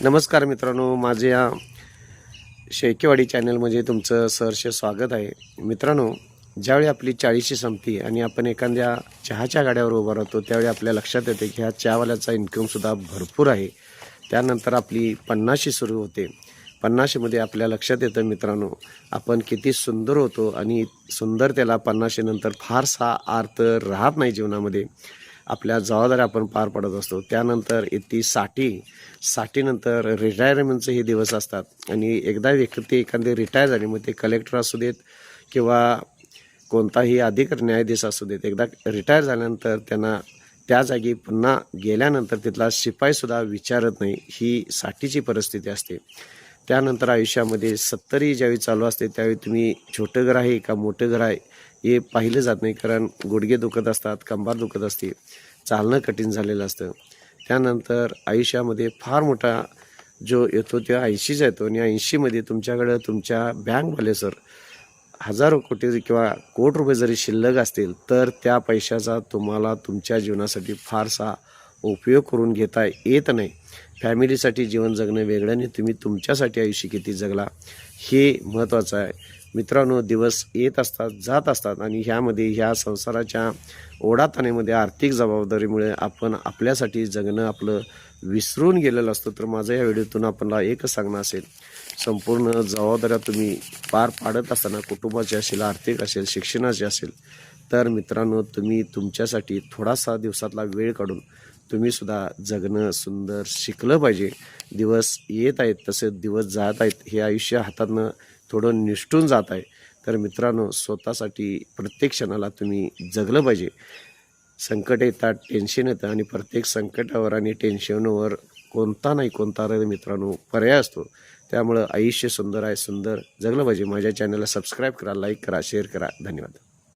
नमस्कार मित्रांनो माझे या शेकेवाडी चॅनलमध्ये तुमचं सहर्ष स्वागत आहे. मित्रांनो ज्यावेळी आपली चाळीशी संपती आणि आपण एखाद्या चहाच्या गाड्यावर उभा राहतो त्यावेळी आपल्या लक्षात येते की ह्या चहावाल्याचा इन्कमसुद्धा भरपूर आहे. त्यानंतर आपली पन्नाशी सुरू होते. पन्नाशीमध्ये आपल्या लक्षात येतं मित्रांनो आपण किती सुंदर होतो आणि सुंदर त्याला पन्नाशीनंतर फारसा अर्थ राहत नाही जीवनामध्ये. आपल्या जबाबदाऱ्या आपण पार पडत असतो. त्यानंतर येते साठी साठीनंतर रिटायरमेंटचे हे दिवस असतात. आणि एकदा व्यक्ती एखादे रिटायर झाली मग ते कलेक्टर असू देत किंवा कोणताही अधिकारी न्यायाधीश असू देत. एकदा रिटायर झाल्यानंतर त्यांना त्या जागी पुन्हा गेल्यानंतर तिथला शिपाईसुद्धा विचारत नाही. ही साठीची परिस्थिती असते. त्यानंतर आयुष्यामध्ये सत्तरी ज्यावेळी चालू असते त्यावेळी तुम्ही छोटं घर आहे का मोठं घर आहे हे पाहिलं जात नाही. कारण गुडघे दुखत असतात कंबार दुखत असते चालणं कठीण झालेलं असतं. त्यानंतर आयुष्यामध्ये फार मोठा जो येतो तो ऐंशीचा येतो. आणि ऐंशीमध्ये तुमच्याकडं तुमच्या बँक बॅलेन्सवर हजारो कोटी किंवा कोट रुपये जरी शिल्लक असतील तर त्या पैशाचा तुम्हाला तुमच्या जीवनासाठी फारसा उपयोग करून घेता येत नाही. फॅमिलीसाठी जीवन जगणं वेगळं आणि तुम्ही तुमच्यासाठी आयुष्य किती जगला हे महत्त्वाचं आहे. मित्रांनो दिवस येत असतात जात असतात आणि ह्यामध्ये ह्या संसाराच्या ओढाताण्यामध्ये आर्थिक जबाबदारीमुळे आपण आपल्यासाठी जगणं आपलं विसरून गेलेलं असतं. तर माझं या व्हिडिओतून आपल्याला एकच सांगणं असेल. संपूर्ण जबाबदाऱ्या तुम्ही पार पाडत असताना कुटुंबाची असेल आर्थिक असेल शिक्षणाची असेल तर मित्रांनो तुम्ही तुमच्यासाठी थोडासा दिवसातला वेळ काढून तुम्ही सुद्धा जगणं सुंदर शिकलं पाहिजे. दिवस येत आहेत तसे दिवस जात आहेत हे आयुष्य हातातनं थोडं निष्ठून जात आहे. तर मित्रांनो स्वतःसाठी प्रत्येक क्षणाला तुम्ही जगलं पाहिजे. संकट येतात टेन्शन येतं आणि प्रत्येक संकटावर आणि टेन्शनवर कोणता नाही कोणता रे मित्रांनो पर्याय असतो. त्यामुळं आयुष्य सुंदर आहे सुंदर जगलं पाहिजे. माझ्या चॅनलला सबस्क्राईब करा लाईक करा शेअर करा. धन्यवाद.